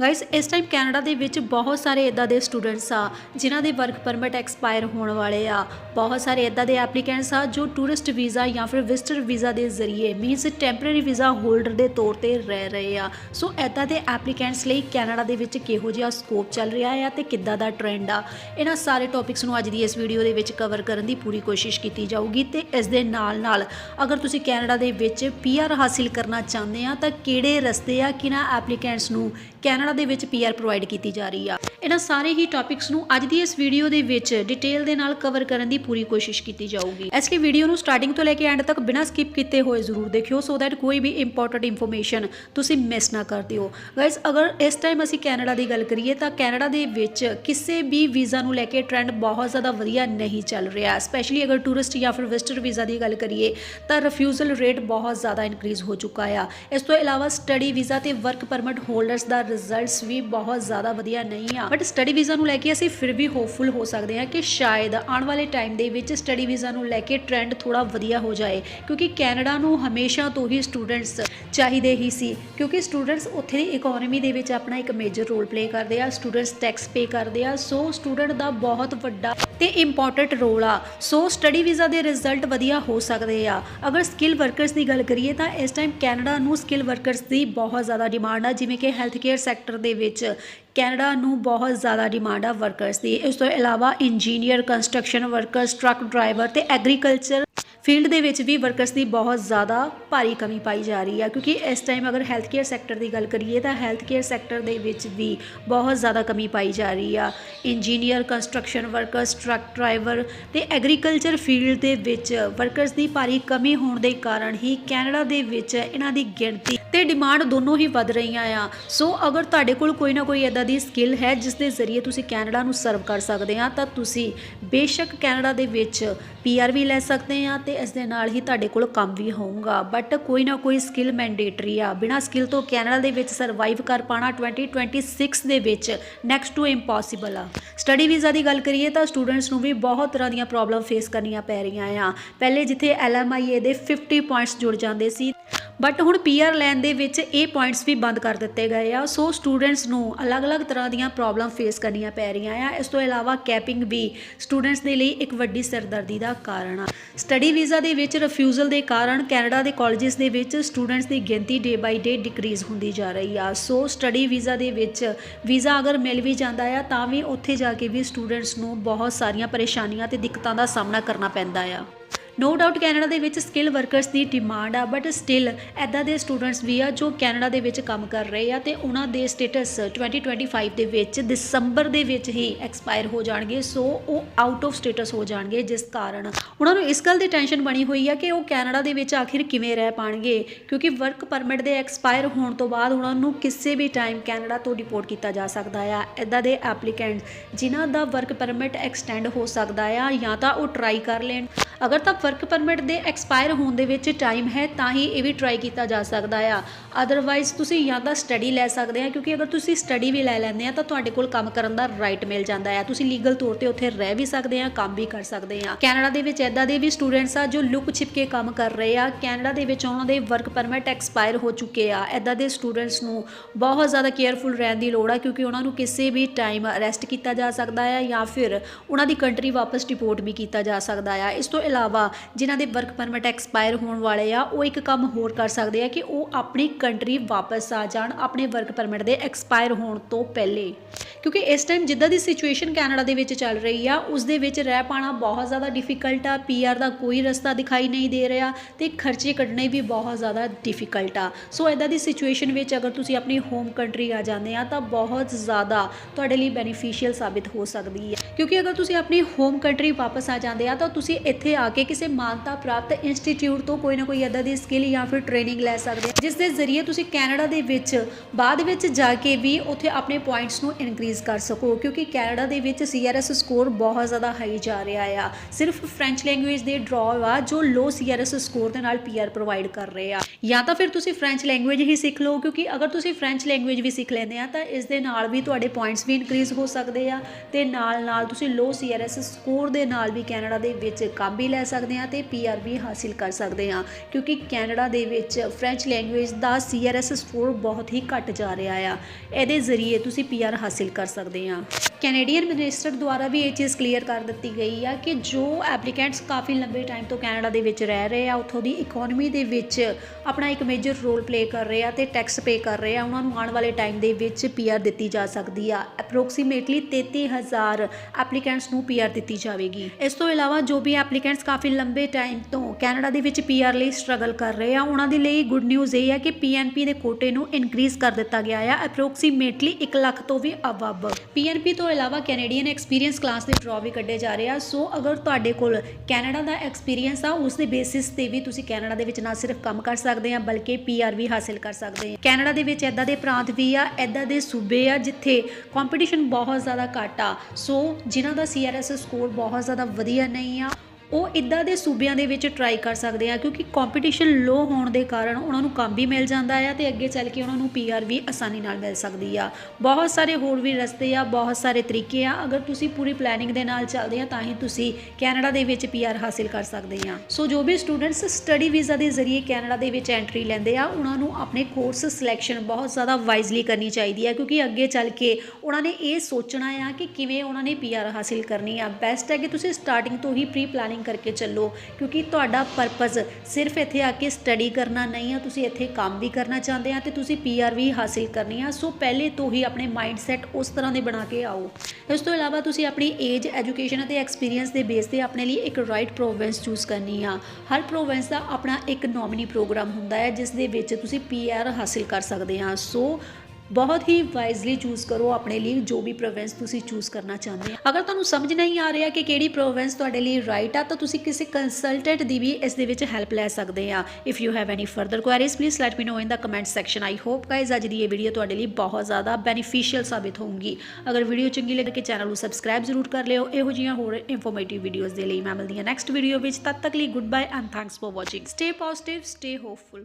Guys ਇਸ time Canada ਦੇ ਵਿੱਚ ਬਹੁਤ ਸਾਰੇ ਇਦਾਂ ਦੇ ਸਟੂਡੈਂਟਸ ਆ, ਜਿਨ੍ਹਾਂ ਦੇ ਵਰਕ ਪਰਮਿਟ ਐਕਸਪਾਇਰ ਹੋਣ ਵਾਲੇ ਆ। ਬਹੁਤ ਸਾਰੇ ਇਦਾਂ ਦੇ ਐਪਲੀਕੈਂਟਸ ਆ ਜੋ ਟੂਰਿਸਟ ਵੀਜ਼ਾ ਜਾਂ ਫਿਰ ਵਿਜ਼ਟਰ ਵੀਜ਼ਾ ਦੇ ਜ਼ਰੀਏ ਮੀਨਸ ਟੈਂਪਰੇਰੀ ਵੀਜ਼ਾ ਹੋਲਡਰ ਦੇ ਤੌਰ ਤੇ ਰਹਿ ਰਹੇ ਆ। ਸੋ ਇਦਾਂ ਦੇ ਐਪਲੀਕੈਂਟਸ ਲਈ ਕੈਨੇਡਾ ਦੇ ਵਿੱਚ ਕਿਹੋ ਜਿਹਾ ਸਕੋਪ ਚੱਲ ਰਿਹਾ ਆ ਤੇ ਕਿੱਦਾਂ ਦਾ ਟ੍ਰੈਂਡ ਆ? ਇਹਨਾਂ ਸਾਰੇ ਟੌਪਿਕਸ ਨੂੰ ਅੱਜ ਦੀ ਇਸ ਵੀਡੀਓ ਦੇ ਵਿੱਚ ਕਵਰ ਕਰਨ ਦੀ ਪੂਰੀ ਕੋਸ਼ਿਸ਼ ਕੀਤੀ ਜਾਊਗੀ ਤੇ ਇਸ ਦੇ ਨਾਲ ਨਾਲ ਅਗਰ ਤੁਸੀਂ ਕੈਨੇਡਾ ਦੇ ਵਿੱਚ ਪੀਆਰ ਹਾਸਿਲ ਕਰਨਾ ਚਾਹੁੰਦੇ ਆ ਤਾਂ ਕਿਹੜੇ ਰਸਤੇ ਆ ਕਿਹਨਾਂ ਐਪਲੀਕੈਂਟਸ ਨੂੰ ਕੈਨੇਡਾ ਦੇ ਵਿੱਚ ਪੀਆਰ ਪ੍ਰੋਵਾਈਡ ਕੀਤੀ ਜਾ ਰਹੀ ਆ। ਇਹਨਾਂ ਸਾਰੇ ਹੀ ਟੌਪਿਕਸ ਨੂੰ ਅੱਜ ਦੀ ਇਸ ਵੀਡੀਓ ਦੇ ਵਿੱਚ ਡਿਟੇਲ ਦੇ ਨਾਲ ਕਵਰ ਕਰਨ ਦੀ ਪੂਰੀ ਕੋਸ਼ਿਸ਼ ਕੀਤੀ ਜਾਊਗੀ। ਇਸ ਲਈ ਵੀਡੀਓ ਨੂੰ ਸਟਾਰਟਿੰਗ ਤੋਂ ਲੈ ਕੇ ਐਂਡ ਤੱਕ ਬਿਨਾਂ ਸਕਿਪ ਕੀਤੇ ਹੋਏ ਜ਼ਰੂਰ ਦੇਖਿਓ ਸੋ ਦੈਟ ਕੋਈ ਵੀ ਇੰਪੋਰਟੈਂਟ ਇਨਫੋਰਮੇਸ਼ਨ ਤੁਸੀਂ ਮਿਸ ਨਾ ਕਰ ਦਿਓ। ਗਾਇਸ ਅਗਰ ਇਸ ਟਾਈਮ ਅਸੀਂ ਕੈਨੇਡਾ ਦੀ ਗੱਲ ਕਰੀਏ, ਤਾਂ ਕੈਨੇਡਾ ਦੇ ਵਿੱਚ ਕਿਸੇ ਵੀ ਵੀਜ਼ਾ ਨੂੰ ਲੈ ਕੇ ਟ੍ਰੈਂਡ ਬਹੁਤ ਜ਼ਿਆਦਾ ਵਧੀਆ ਨਹੀਂ ਚੱਲ ਰਿਹਾ। ਸਪੈਸ਼ਲੀ ਅਗਰ ਟੂਰਿਸਟ ਜਾਂ ਫਿਰ ਵਿਜ਼ਟਰ ਵੀਜ਼ਾ ਦੀ ਗੱਲ ਕਰੀਏ, ਤਾਂ ਰਿਫਿਊਜ਼ਲ ਰੇਟ ਬਹੁਤ ਜ਼ਿਆਦਾ ਇਨਕਰੀਜ਼ ਹੋ ਚੁੱਕਾ ਆ। ਇਸ ਤੋਂ ਇਲਾਵਾ ਸਟੱਡੀ ਵੀਜ਼ਾ ਤੇ ਵਰਕ ਪਰਮਿਟ ਹੋਲਡਰਸ ਦਾ ਰਿਜ਼ਲਟਸ ਵੀ ਬਹੁਤ ਜ਼ਿਆਦਾ ਵਧੀਆ ਨਹੀਂ ਆ। ਬਟ ਸਟੱਡੀ ਵੀਜ਼ਾ ਨੂੰ ਲੈ ਕੇ ਅਸੀਂ ਫਿਰ ਵੀ ਹੋਪਫੁਲ ਹੋ ਸਕਦੇ ਹਾਂ ਕਿ ਸ਼ਾਇਦ ਆਉਣ ਵਾਲੇ ਟਾਈਮ ਦੇ ਵਿੱਚ ਸਟੱਡੀ ਵੀਜ਼ਾ ਨੂੰ ਲੈ ਕੇ ਟ੍ਰੈਂਡ ਥੋੜਾ ਵਧੀਆ ਹੋ ਜਾਏ। ਕਿਉਂਕਿ ਕੈਨੇਡਾ ਨੂੰ ਹਮੇਸ਼ਾ ਤੋਂ ਹੀ ਸਟੂਡੈਂਟਸ ਚਾਹੀਦੇ ਹੀ ਸੀ। ਕਿਉਂਕਿ ਸਟੂਡੈਂਟਸ ਉੱਥੇ ਦੀ ਇਕਨੋਮੀ ਦੇ ਵਿੱਚ ਆਪਣਾ ਇੱਕ ਮੇਜਰ ਰੋਲ ਪਲੇ ਕਰਦੇ ਆ। ਸਟੂਡੈਂਟਸ ਟੈਕਸ ਪੇ ਕਰਦੇ ਆ। ਸੋ ਸਟੂਡੈਂਟ ਦਾ ਬਹੁਤ ਵੱਡਾ ਤੇ ਇੰਪੋਰਟੈਂਟ ਰੋਲ ਆ। ਸੋ ਸਟੱਡੀ ਵੀਜ਼ਾ ਦੇ ਰਿਜ਼ਲਟ ਵਧੀਆ ਹੋ ਸਕਦੇ ਆ। ਅਗਰ ਸਕਿੱਲ ਵਰਕਰਸ ਦੀ ਗੱਲ ਕਰੀਏ ਤਾਂ ਇਸ ਟਾਈਮ ਕੈਨੇਡਾ ਨੂੰ ਸਕਿੱਲ ਵਰਕਰਸ ਦੀ ਬਹੁਤ ਜ਼ਿਆਦਾ ਡਿਮਾਂਡ ਆ। ਜਿਵੇਂ ਕਿ ਹੈਲਥ ਕੇਅਰ ਸੈਕਟਰ ਸੈਕਟਰ ਦੇ ਵਿੱਚ ਕੈਨੇਡਾ ਨੂੰ ਬਹੁਤ ਜ਼ਿਆਦਾ ਡਿਮਾਂਡ ਆ ਵਰਕਰਸ ਦੀ। ਇਸ ਤੋਂ ਇਲਾਵਾ engineer construction workers truck driver ਤੇ ਐਗਰੀਕਲਚਰ ਫੀਲਡ ਦੇ ਵਿੱਚ ਵੀ ਵਰਕਰਸ ਦੀ ਬਹੁਤ ਜ਼ਿਆਦਾ ਭਾਰੀ ਕਮੀ ਪਾਈ ਜਾ ਰਹੀ ਆ। ਕਿਉਂਕਿ ਇਸ ਟਾਈਮ ਅਗਰ ਹੈਲਥ ਕੇਅਰ ਸੈਕਟਰ ਦੀ ਗੱਲ ਕਰੀਏ ਤਾਂ ਹੈਲਥ ਕੇਅਰ ਸੈਕਟਰ ਦੇ ਵਿੱਚ ਵੀ ਬਹੁਤ ਜ਼ਿਆਦਾ ਕਮੀ ਪਾਈ ਜਾ ਰਹੀ ਆ। Engineer construction workers truck driver ਤੇ ਐਗਰੀਕਲਚਰ ਫੀਲਡ ਦੇ ਵਿੱਚ ਵਰਕਰਸ ਦੀ ਭਾਰੀ ਕਮੀ ਹੋਣ ਦੇ ਕਾਰਨ ਹੀ ਕੈਨੇਡਾ ਦੇ ਵਿੱਚ ਇਹਨਾਂ ਦੀ ਗਿਣਤੀ ਤੇ ਡਿਮਾਂਡ ਦੋਨੋਂ ਹੀ ਵੱਧ ਰਹੀਆਂ ਆ। ਸੋ ਅਗਰ ਤੁਹਾਡੇ ਕੋਲ ਕੋਈ ਨਾ ਕੋਈ ਇਦਾਂ ਦੀ ਸਕਿੱਲ ਹੈ, ਜਿਸ ਦੇ ਜ਼ਰੀਏ ਤੁਸੀਂ ਕੈਨੇਡਾ ਨੂੰ ਸਰਵ ਕਰ ਸਕਦੇ ਆ, ਤਾਂ ਤੁਸੀਂ ਬੇਸ਼ੱਕ ਕੈਨੇਡਾ ਦੇ ਵਿੱਚ ਪੀਆਰ ਵੀ ਲੈ ਸਕਦੇ ਆ ਤੇ ਇਸ ਦੇ ਨਾਲ ਹੀ ਤੁਹਾਡੇ ਕੋਲ ਕੰਮ ਵੀ ਹੋਊਗਾ। ਬਟ ਕੋਈ ਨਾ ਕੋਈ ਸਕਿੱਲ ਮੈਂਡੇਟਰੀ ਆ। ਬਿਨਾਂ ਸਕਿੱਲ ਤੋਂ ਕੈਨੇਡਾ ਦੇ ਵਿੱਚ ਸਰਵਾਈਵ ਕਰ ਪਾਣਾ 2026 ਦੇ ਵਿੱਚ ਨੈਕਸਟ ਟੂ ਇੰਪੋਸੀਬਲ ਆ। ਸਟੱਡੀ ਵੀਜ਼ਾ ਦੀ ਗੱਲ ਕਰੀਏ ਤਾਂ ਸਟੂਡੈਂਟਸ ਨੂੰ ਵੀ ਬਹੁਤ ਤਰ੍ਹਾਂ ਦੀਆਂ ਪ੍ਰੋਬਲਮ ਫੇਸ ਕਰਨੀਆਂ ਪੈ ਰਹੀਆਂ ਆ। ਪਹਿਲੇ ਜਿੱਥੇ ਐਲਐਮਆਈਏ ਦੇ 50 ਪੁਆਇੰਟਸ ਜੁੜ ਜਾਂਦੇ ਸੀ ਬਟ ਹੁਣ ਪੀਆਰ ਲੈਣ ਦੇ ਵਿੱਚ ਇਹ ਪੁਆਇੰਟਸ ਵੀ ਬੰਦ ਕਰ ਦਿੱਤੇ ਗਏ ਆ। ਸੋ ਸਟੂਡੈਂਟਸ ਨੂੰ ਅਲੱਗ-ਅਲੱਗ ਤਰ੍ਹਾਂ ਦੀਆਂ ਪ੍ਰੋਬਲਮ ਫੇਸ ਕਰਨੀਆਂ ਪੈ ਰਹੀਆਂ ਆ। ਇਸ ਤੋਂ ਇਲਾਵਾ ਕੈਪਿੰਗ ਵੀ ਸਟੂਡੈਂਟਸ ਦੇ ਲਈ ਇੱਕ ਵੱਡੀ ਸਿਰਦਰਦੀ ਦਾ ਕਾਰਨ ਆ। ਸਟੱਡੀ ਵੀਜ਼ਾ ਦੇ ਵਿੱਚ ਰਿਫਿਊਜ਼ਲ ਦੇ ਕਾਰਨ ਕੈਨੇਡਾ ਦੇ ਕਾਲਜਸ ਦੇ ਵਿੱਚ ਸਟੂਡੈਂਟਸ ਦੀ ਗਿਣਤੀ ਡੇ ਬਾਈ ਡੇ ਡਿਕਰੀਜ਼ ਹੁੰਦੀ ਜਾ ਰਹੀ ਆ। ਸੋ ਸਟੱਡੀ ਵੀਜ਼ਾ ਦੇ ਵਿੱਚ ਵੀਜ਼ਾ ਅਗਰ ਮਿਲ ਵੀ ਜਾਂਦਾ ਆ, ਤਾਂ ਵੀ ਉੱਥੇ ਜਾ ਕੇ ਵੀ ਸਟੂਡੈਂਟਸ ਨੂੰ ਬਹੁਤ ਸਾਰੀਆਂ ਪਰੇਸ਼ਾਨੀਆਂ ਤੇ ਦਿੱਕਤਾਂ ਦਾ ਸਾਹਮਣਾ ਕਰਨਾ ਪੈਂਦਾ ਆ। ਨੋ ਡਾਊਟ ਕੈਨੇਡਾ ਦੇ ਵਿੱਚ ਸਕਿੱਲ ਵਰਕਰਸ ਦੀ ਡਿਮਾਂਡ ਆ ਬਟ ਸਟਿਲ ਐਦਾਂ ਦੇ ਸਟੂਡੈਂਟਸ ਵੀ ਆ ਜੋ ਕੈਨੇਡਾ ਦੇ ਵਿੱਚ ਕੰਮ ਕਰ ਰਹੇ ਆ ਤੇ ਉਹਨਾਂ ਦੇ ਸਟੇਟਸ 2025 ਦੇ ਵਿੱਚ ਦਸੰਬਰ ਦੇ ਵਿੱਚ ਹੀ ਐਕਸਪਾਇਰ ਹੋ ਜਾਣਗੇ ਸੋ ਉਹ ਆਊਟ ਆਫ ਸਟੇਟਸ ਹੋ ਜਾਣਗੇ ਜਿਸ ਕਾਰਨ ਉਹਨਾਂ ਨੂੰ ਇਸ ਗੱਲ ਦੀ ਟੈਨਸ਼ਨ ਬਣੀ ਹੋਈ ਆ ਕਿ ਉਹ ਕੈਨੇਡਾ ਦੇ ਵਿੱਚ ਆਖਿਰ ਕਿਵੇਂ ਰਹਿ ਪਾਣਗੇ, ਕਿਉਂਕਿ ਵਰਕ ਪਰਮਿਟ ਦੇ ਐਕਸਪਾਇਰ ਹੋਣ ਤੋਂ ਬਾਅਦ ਉਹਨਾਂ ਨੂੰ ਕਿਸੇ ਵੀ ਟਾਈਮ ਕੈਨੇਡਾ ਤੋਂ ਡਿਪੋਰਟ ਕੀਤਾ ਜਾ ਸਕਦਾ ਆ। ਐਦਾਂ ਦੇ ਐਪਲੀਕੈਂਟ ਜਿਨ੍ਹਾਂ ਦਾ ਵਰਕ ਪਰਮਿਟ ਐਕਸਟੈਂਡ ਹੋ ਸਕਦਾ ਆ ਜਾਂ ਤਾਂ ਉਹ ਟਰਾਈ ਕਰ ਲੈਣ। ਅਗਰ ਤਾਂ ਵਰਕ ਪਰਮਿਟ ਦੇ ਐਕਸਪਾਇਰ ਹੋਣ ਦੇ ਵਿੱਚ ਟਾਈਮ ਹੈ, ਤਾਂ ਹੀ ਇਹ ਵੀ ਟਰਾਈ ਕੀਤਾ ਜਾ ਸਕਦਾ ਆ। ਅਦਰਵਾਈਜ਼ ਤੁਸੀਂ ਜਾਂ ਤਾਂ ਸਟੱਡੀ ਲੈ ਸਕਦੇ ਆ, ਕਿਉਂਕਿ ਅਗਰ ਤੁਸੀਂ ਸਟੱਡੀ ਵੀ ਲੈ ਲੈਂਦੇ ਆ, ਤਾਂ ਤੁਹਾਡੇ ਕੋਲ ਕੰਮ ਕਰਨ ਦਾ ਰਾਈਟ ਮਿਲ ਜਾਂਦਾ ਆ। ਤੁਸੀਂ ਲੀਗਲ ਤੌਰ ਤੇ ਉੱਥੇ ਰਹਿ ਵੀ ਸਕਦੇ ਆ, ਕੰਮ ਵੀ ਕਰ ਸਕਦੇ ਆ। ਕੈਨੇਡਾ ਦੇ ਵਿੱਚ ਐਦਾਂ ਦੇ ਵੀ ਸਟੂਡੈਂਟਸ ਆ, ਜੋ ਲੁੱਕ ਛਿਪ ਕੇ ਕੰਮ ਕਰ ਰਹੇ ਆ। ਕੈਨੇਡਾ ਦੇ ਵਿੱਚ ਉਹਨਾਂ ਦੇ ਵਰਕ ਪਰਮਿਟ ਐਕਸਪਾਇਰ ਹੋ ਚੁੱਕੇ ਆ। ਐਦਾਂ ਦੇ ਸਟੂਡੈਂਟਸ ਨੂੰ ਬਹੁਤ ਜ਼ਿਆਦਾ ਕੇਅਰਫੁਲ ਰਹਿਣ ਦੀ ਲੋੜ ਆ, ਕਿਉਂਕਿ ਉਹਨਾਂ ਨੂੰ ਕਿਸੇ ਵੀ ਟਾਈਮ ਅਰੈਸਟ ਕੀਤਾ ਜਾ ਸਕਦਾ ਆ, ਜਾਂ ਫਿਰ ਉਹਨਾਂ ਦੀ ਕੰਟਰੀ ਵਾਪਸ ਡਿਪੋਰਟ ਵੀ ਕੀਤਾ ਜਾ ਸਕਦਾ ਆ। ਇਸ ਤੋਂ ਇਲਾਵਾ ਜਿਨ੍ਹਾਂ ਦੇ ਵਰਕ ਪਰਮਿਟ ਐਕਸਪਾਇਰ ਹੋਣ ਵਾਲੇ ਆ, ਉਹ ਇੱਕ ਕੰਮ ਹੋਰ ਕਰ ਸਕਦੇ ਆ ਕਿ ਉਹ ਆਪਣੀ ਕੰਟਰੀ ਵਾਪਸ ਆ ਜਾਣ, ਆਪਣੇ ਵਰਕ ਪਰਮਿਟ ਦੇ ਐਕਸਪਾਇਰ ਹੋਣ ਤੋਂ ਪਹਿਲੇ। ਕਿਉਂਕਿ ਇਸ ਟਾਈਮ ਜਿੱਦਾਂ ਦੀ ਸਿਚੁਏਸ਼ਨ ਕੈਨੇਡਾ ਦੇ ਵਿੱਚ ਚੱਲ ਰਹੀ ਆ, ਉਸ ਦੇ ਵਿੱਚ ਰਹਿ ਪਾਣਾ ਬਹੁਤ ਜ਼ਿਆਦਾ ਡਿਫਿਕਲਟ ਆ ਪੀਆਰ ਦਾ ਕੋਈ ਰਸਤਾ ਦਿਖਾਈ ਨਹੀਂ ਦੇ ਰਿਹਾ ਤੇ ਖਰਚੇ ਕੱਢਣੇ ਵੀ ਬਹੁਤ ਜ਼ਿਆਦਾ ਡਿਫਿਕਲਟ ਆ। ਸੋ ਇਦਾਂ ਦੀ ਸਿਚੁਏਸ਼ਨ ਵਿੱਚ ਅਗਰ ਤੁਸੀਂ ਆਪਣੀ ਹੋਮ ਕੰਟਰੀ ਆ ਜਾਂਦੇ ਆ, ਤਾਂ ਬਹੁਤ ਜ਼ਿਆਦਾ ਤੁਹਾਡੇ ਲਈ ਬੈਨੀਫੀਸ਼ੀਅਲ ਸਾਬਿਤ ਹੋ ਸਕਦੀ ਹੈ ਕਿਉਂਕਿ ਅਗਰ ਤੁਸੀਂ ਆਪਣੀ ਹੋਮ ਕੰਟਰੀ ਵਾਪਸ ਆ ਜਾਂਦੇ ਆ, ਤਾਂ ਤੁਸੀਂ ਇੱਥੇ ਆ ਕੇ ਕਿਸੇ ਮਾਨਤਾ ਪ੍ਰਾਪਤ ਇੰਸਟੀਚਿਊਟ ਤੋਂ ਕੋਈ ਨਾ ਕੋਈ ਇਦਾਂ ਦੀ ਸਕਿੱਲ ਜਾਂ ਫਿਰ ਟ੍ਰੇਨਿੰਗ ਲੈ ਸਕਦੇ ਆ। ਜਿਸ ਦੇ ਜ਼ਰੀਏ ਤੁਸੀਂ ਕੈਨੇਡਾ ਦੇ ਵਿੱਚ, ਬਾਅਦ ਵਿੱਚ ਜਾ ਕੇ ਵੀ ਉੱਥੇ ਆਪਣੇ ਪੁਆਇੰਟਸ ਨੂੰ ਇਨਕਰੀਜ਼ ਕਰ ਸਕੋ। ਕਿਉਂਕਿ ਕੈਨੇਡਾ ਦੇ ਵਿੱਚ ਸੀਆਰਐਸ ਸਕੋਰ ਬਹੁਤ ਜ਼ਿਆਦਾ ਹਾਈ ਜਾ ਰਿਹਾ ਆ। ਸਿਰਫ ਫ੍ਰੈਂਚ ਲੈਂਗੁਏਜ ਦੇ ਡਰਾਅ ਆ, ਜੋ ਲੋ ਸੀਆਰਐਸ ਸਕੋਰ ਦੇ ਨਾਲ ਪੀਆਰ ਪ੍ਰੋਵਾਈਡ ਕਰ ਰਹੇ ਆ। ਜਾਂ ਤਾਂ ਫਿਰ ਤੁਸੀਂ ਫ੍ਰੈਂਚ ਲੈਂਗੁਏਜ ਹੀ ਸਿੱਖ ਲਓ, ਕਿਉਂਕਿ ਅਗਰ ਤੁਸੀਂ ਫ੍ਰੈਂਚ ਲੈਂਗੁਏਜ ਵੀ ਸਿੱਖ ਲੈਂਦੇ ਆ, ਤਾਂ ਇਸ ਦੇ ਨਾਲ ਵੀ ਤੁਹਾਡੇ ਪੁਆਇੰਟਸ ਵੀ ਇਨਕਰੀਜ਼ ਹੋ ਸਕਦੇ ਆ ਤੇ ਨਾਲ ਨਾਲ ਤੁਸੀਂ ਲੋ ਸੀਆਰਐਸ ਸਕੋਰ ਦੇ ਨਾਲ ਵੀ ਕੈਨੇਡਾ ਦੇ ਵਿੱਚ ਕੰਮ ਵੀ ਲੈ ਸਕਦੇ ਸਕਦੇ ਹਾਂ ਤੇ ਪੀਆਰ ਵੀ ਹਾਸਿਲ ਕਰ ਸਕਦੇ ਹਾਂ, ਕਿਉਂਕਿ ਕੈਨੇਡਾ ਦੇ ਵਿੱਚ ਫ੍ਰੈਂਚ ਲੈਂਗੁਏਜ ਦਾ ਸੀਆਰਐਸ ਸਕੋਰ ਬਹੁਤ ਹੀ ਘਟ ਜਾ ਰਿਹਾ ਆ। ਇਹਦੇ ਜ਼ਰੀਏ ਤੁਸੀਂ ਪੀਆਰ ਹਾਸਿਲ ਕਰ ਸਕਦੇ ਆ ਕੈਨੇਡੀਅਨ ਮਿਨਿਸਟਰ ਦੁਆਰਾ ਵੀ ਇਹ ਚੀਜ਼ ਕਲੀਅਰ ਕਰ ਦਿੱਤੀ ਗਈ ਆ ਕਿ ਜੋ ਐਪਲੀਕੈਂਟਸ ਕਾਫੀ ਲੰਬੇ ਟਾਈਮ ਤੋਂ ਕੈਨੇਡਾ ਦੇ ਵਿੱਚ ਰਹਿ ਰਹੇ ਆ, ਉੱਥੋਂ ਦੀ ਇਕਨੋਮੀ ਦੇ ਵਿੱਚ ਆਪਣਾ ਇੱਕ ਮੇਜਰ ਰੋਲ ਪਲੇ ਕਰ ਰਹੇ ਆ ਤੇ ਟੈਕਸ ਪੇ ਕਰ ਰਹੇ ਆ, ਉਹਨਾਂ ਨੂੰ ਆਉਣ ਵਾਲੇ ਟਾਈਮ ਦੇ ਵਿੱਚ ਪੀਆਰ ਦਿੱਤੀ ਜਾ ਸਕਦੀ ਆ। ਅਪਰੋਕਸੀਮੇਟਲੀ 33000 ਐਪਲੀਕੈਂਟਸ ਨੂੰ ਪੀਆਰ ਦਿੱਤੀ ਜਾਵੇਗੀ। ਇਸ ਤੋਂ ਇਲਾਵਾ ਜੋ ਵੀ ਐਪਲੀਕੈਂਟਸ ਕਾਫੀ ਲੰਬੇ ਟਾਈਮ ਤੋਂ ਕੈਨੇਡਾ ਦੇ ਵਿੱਚ ਪੀਆਰ ਲਈ ਸਟਰਗਲ ਕਰ ਰਹੇ ਆ। ਉਹਨਾਂ ਦੇ ਲਈ ਗੁੱਡ ਨਿਊਜ਼ ਇਹ ਹੈ ਕਿ ਪੀਐਨਪੀ ਦੇ ਕੋਟੇ ਨੂੰ ਇਨਕਰੀਜ਼ ਕਰ ਦਿੱਤਾ ਗਿਆ ਆ। ਅਪਰੋਕਸੀਮੇਟਲੀ 1 ਲੱਖ ਤੋਂ ਵੀ ਅਬਵ ਪੀਐਨਪੀ ਤੋਂ ਇਲਾਵਾ ਕੈਨੇਡੀਅਨ ਐਕਸਪੀਰੀਅੰਸ ਕਲਾਸ ਦੇ ਡਰਾ ਵੀ ਕੱਢੇ ਜਾ ਰਹੇ ਆ। ਸੋ ਅਗਰ ਤੁਹਾਡੇ ਕੋਲ ਕੈਨੇਡਾ ਦਾ ਐਕਸਪੀਰੀਅੰਸ ਆ, ਉਸ ਦੇ ਬੇਸਿਸ ਤੇ ਵੀ ਤੁਸੀਂ ਕੈਨੇਡਾ ਦੇ ਵਿੱਚ ਨਾ ਸਿਰਫ ਕੰਮ ਕਰ ਸਕਦੇ ਆ, ਬਲਕਿ ਪੀਆਰ ਵੀ ਹਾਸਿਲ ਕਰ ਸਕਦੇ ਆ। ਕੈਨੇਡਾ ਦੇ ਵਿੱਚ ਐਦਾਂ ਦੇ ਪ੍ਰਾਂਤ ਵੀ ਆ ਐਦਾਂ ਦੇ ਸੂਬੇ ਆ, ਜਿੱਥੇ ਕੰਪੀਟੀਸ਼ਨ ਬਹੁਤ ਜ਼ਿਆਦਾ ਘੱਟ ਆ। ਸੋ ਜਿਨ੍ਹਾਂ ਦਾ ਸੀਆਰਐਸ ਸਕੋਰ ਬਹੁਤ ਜ਼ਿਆਦਾ ਵਧੀਆ ਨਹੀਂ ਆ ਉਹ ਇਦਾਂ ਦੇ ਸੂਬਿਆਂ ਦੇ ਵਿੱਚ ਟਰਾਈ ਕਰ ਸਕਦੇ ਆ, ਕਿਉਂਕਿ ਕੰਪੀਟੀਸ਼ਨ ਲੋ ਹੋਣ ਦੇ ਕਾਰਨ ਉਹਨਾਂ ਨੂੰ ਕੰਮ ਵੀ ਮਿਲ ਜਾਂਦਾ ਆ ਤੇ ਅੱਗੇ ਚੱਲ ਕੇ ਉਹਨਾਂ ਨੂੰ ਪੀਆਰ ਵੀ ਆਸਾਨੀ ਨਾਲ ਮਿਲ ਸਕਦੀ ਆ। ਬਹੁਤ ਸਾਰੇ ਹੋਰ ਵੀ ਰਸਤੇ ਆ, ਬਹੁਤ ਸਾਰੇ ਤਰੀਕੇ ਆ, ਅਗਰ ਤੁਸੀਂ ਪੂਰੀ ਪਲੈਨਿੰਗ ਦੇ ਨਾਲ ਚੱਲਦੇ ਆ ਤਾਂ ਹੀ ਤੁਸੀਂ ਕੈਨੇਡਾ ਦੇ ਵਿੱਚ ਪੀਆਰ ਹਾਸਿਲ ਕਰ ਸਕਦੇ ਆ। ਸੋ ਜੋ ਵੀ ਸਟੂਡੈਂਟਸ ਸਟੱਡੀ ਵੀਜ਼ਾ ਦੇ ਜ਼ਰੀਏ ਕੈਨੇਡਾ ਦੇ ਵਿੱਚ ਐਂਟਰੀ ਲੈਂਦੇ ਆ, ਉਹਨਾਂ ਨੂੰ ਆਪਣੇ ਕੋਰਸ ਸਿਲੈਕਸ਼ਨ ਬਹੁਤ ਜ਼ਿਆਦਾ ਵਾਈਜ਼ਲੀ ਕਰਨੀ ਚਾਹੀਦੀ ਆ, ਕਿਉਂਕਿ ਅੱਗੇ ਚੱਲ ਕੇ ਉਹਨਾਂ ਨੇ ਇਹ ਸੋਚਣਾ ਆ ਕਿ ਕਿਵੇਂ ਉਹਨਾਂ ਨੇ ਪੀਆਰ ਹਾਸਿਲ ਕਰਨੀ ਆ। ਬੈਸਟ ਹੈ ਕਿ ਤੁਸੀਂ ਸਟਾਰਟਿੰਗ ਤੋਂ ਹੀ ਪ੍ਰੀ ਪਲਾਨਿੰਗ ਕਰਕੇ ਚੱਲੋ, ਕਿਉਂਕਿ ਤੁਹਾਡਾ ਪਰਪਸ ਸਿਰਫ ਇੱਥੇ ਆ ਕੇ ਸਟੱਡੀ ਕਰਨਾ ਨਹੀਂ ਆ, ਤੁਸੀਂ ਇੱਥੇ ਕੰਮ ਵੀ ਕਰਨਾ ਚਾਹੁੰਦੇ ਆ ਤੇ ਤੁਸੀਂ ਪੀਆਰ ਵੀ ਹਾਸਿਲ ਕਰਨੀ ਆ। ਸੋ ਪਹਿਲੇ ਤੋਂ ਹੀ ਆਪਣੇ ਮਾਈਂਡਸੈਟ ਉਸ ਤਰ੍ਹਾਂ ਦੇ ਬਣਾ ਕੇ ਆਓ। ਇਸ ਤੋਂ ਇਲਾਵਾ ਤੁਸੀਂ ਆਪਣੀ ਏਜ ਐਜੂਕੇਸ਼ਨ ਅਤੇ ਐਕਸਪੀਰੀਅੰਸ ਦੇ ਬੇਸ ਤੇ ਆਪਣੇ ਲਈ ਇੱਕ ਰਾਈਟ ਪ੍ਰੋਵਿੰਸ ਚੂਜ਼ ਕਰਨੀ ਆ। ਹਰ ਪ੍ਰੋਵਿੰਸ ਦਾ ਆਪਣਾ ਇੱਕ ਨੋਮੀਨੀ ਪ੍ਰੋਗਰਾਮ ਹੁੰਦਾ ਹੈ, ਜਿਸ ਦੇ ਵਿੱਚ ਤੁਸੀਂ ਪੀਆਰ ਹਾਸਿਲ ਕਰ ਸਕਦੇ ਆ। ਸੋ ਬਹੁਤ ਹੀ ਵਾਈਜ਼ਲੀ ਚੂਜ਼ ਕਰੋ ਆਪਣੇ ਲਈ ਜੋ ਵੀ ਪ੍ਰੋਵਿੰਸ ਤੁਸੀਂ ਚੂਜ਼ ਕਰਨਾ ਚਾਹੁੰਦੇ ਹੋ। ਅਗਰ ਤੁਹਾਨੂੰ ਸਮਝ ਨਹੀਂ ਆ ਰਿਹਾ ਕਿ ਕਿਹੜੀ ਪ੍ਰੋਵਿੰਸ ਤੁਹਾਡੇ ਲਈ ਰਾਈਟ ਆ, ਤਾਂ ਤੁਸੀਂ ਕਿਸੇ ਕੰਸਲਟੈਂਟ ਦੀ ਵੀ ਇਸ ਦੇ ਵਿੱਚ ਹੈਲਪ ਲੈ ਸਕਦੇ ਆ। If you have any further queries please let me know in the comment section I hope guys ਅੱਜ ਦੀ ਇਹ ਵੀਡੀਓ ਤੁਹਾਡੇ ਲਈ ਬਹੁਤ ਜ਼ਿਆਦਾ ਬੈਨੀਫੀਸ਼ੀਅਲ ਸਾਬਿਤ ਹੋਊਗੀ। ਅਗਰ ਵੀਡੀਓ ਚੰਗੀ ਲੱਗੇ ਚੈਨਲ ਨੂੰ ਸਬਸਕ੍ਰਾਈਬ ਜ਼ਰੂਰ ਕਰ ਲਿਓ। ਇਹੋ ਜਿਹੀਆਂ ਹੋਰ ਇਨਫੋਰਮੇਟਿਵ ਵੀਡੀਓਜ਼ ਦੇ ਲਈ ਮੈਂ ਮਿਲਦੀ ਹਾਂ ਨੈਕਸਟ ਵੀਡੀਓ ਵਿੱਚ। ਤਦ ਤੱਕ ਲਈ goodbye and thanks for watching stay positive stay hopeful